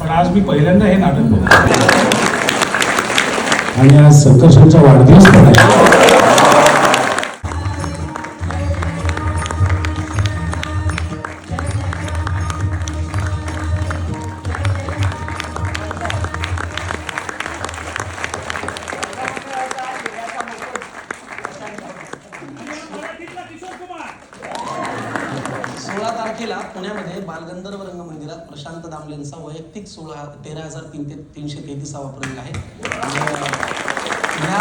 पण आज मी पहिल्यांदा हे नाटक बघतो आणि आज संकर्षणचा वाढदिवस पण आहे Thank you. सोळा तारखेला पुण्यामध्ये बालगंधर्व रंगमंदिरात प्रशांत दामलेंचा वैयक्तिक सोळा तेरा हजार तीन ते तीनशे तेहतीसावा प्रयोग आहे. या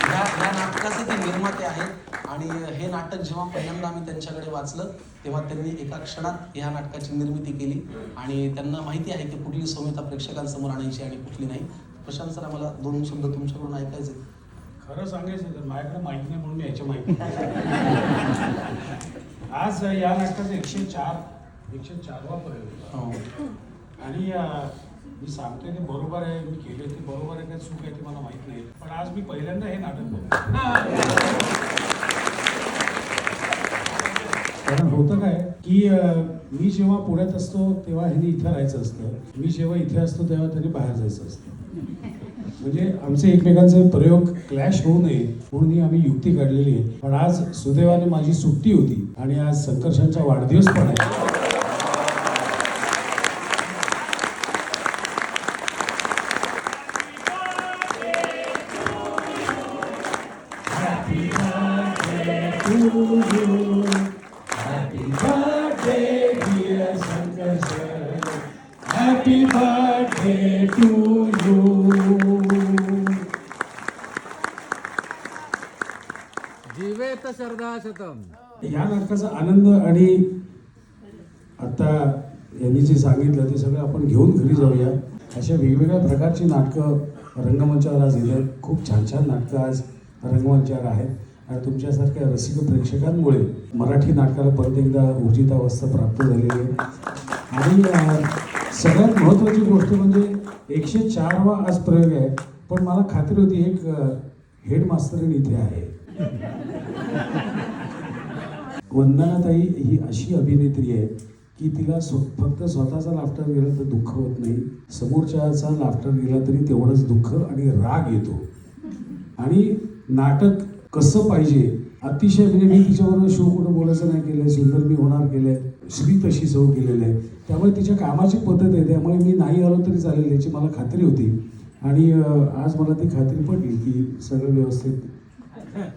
ह्या ह्या नाटकाचे ते निर्माते आहेत. आणि हे नाटक जेव्हा पहिल्यांदा आम्ही त्यांच्याकडे वाचलं तेव्हा त्यांनी एका क्षणात या नाटकाची निर्मिती केली. आणि त्यांना माहिती आहे की कुठली सौम्यता प्रेक्षकांसमोर आणायची आणि कुठली नाही. प्रशांत सर आम्हाला दोन शब्द तुमच्याकडून ऐकायचे खरं सांगायचं तर माझ्याकडे माहिती नाही म्हणून मी याच्या माहिती आज या नाटकाचा एकशे चार एकशे चारवा प्रयोग हो. आणि मी सांगतोय ते बरोबर आहे मी केले ते बरोबर आहे काय चूक आहे ते मला माहीत नाही. पण आज मी पहिल्यांदा हे नाटक बघतो कारण होतं काय की मी जेव्हा पुण्यात असतो तेव्हा ह्यांनी इथं राहायचं असतं. मी जेव्हा इथे असतो तेव्हा त्यांनी बाहेर जायचं असतं. म्हणजे आमचे एकमेकांचे प्रयोग क्लॅश होऊ नये म्हणून ही आम्ही युक्ती काढलेली आहे. पण आज सुदैवाने माझी सुट्टी होती आणि आज संकर्षांचा वाढदिवस पण आहे. Happy birthday to you. Happy birthday, शतम या नाटकाचा आनंद आणि आता यांनी जे सांगितलं ते सगळं आपण घेऊन घरी जाऊया. अशा वेगवेगळ्या प्रकारची नाटकं रंगमंचावर आज येत आहेत. खूप छान छान नाटकं आज रंगमंचावर आहेत. आणि तुमच्यासारख्या रसिक प्रेक्षकांमुळे मराठी नाटकाला परत एकदा ऊर्जितावस्था प्राप्त झालेली आहे. आणि सगळ्यात महत्त्वाची गोष्ट म्हणजे एकशे चारवा आज प्रयोग आहे. पण मला खात्री होती एक हेडमास्टरीन इथे आहे. वंदनाताई ही अशी अभिनेत्री आहे की तिला स्व फक्त स्वतःचा लाफ्टर गेला तर दुःख होत नाही. समोरच्याचा लाफ्टर गेला तरी तेवढंच दुःख आणि राग येतो. आणि नाटक कसं पाहिजे? अतिशय म्हणजे मी तिच्याबरोबर शो कुठं बोलायचं नाही केलंय सुंदर मी होणार केलंय श्री तशी सव केलेलं आहे. त्यामुळे तिच्या कामाची पद्धत आहे त्यामुळे मी नाही आलो तरी चालेल याची मला खात्री होती. आणि आज मला ती खात्री पडली की सगळं व्यवस्थित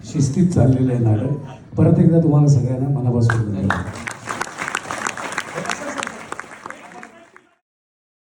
शिस्तीत चाललेलं आहे नाटक. परत एकदा तुम्हाला सगळ्यांना मनापासून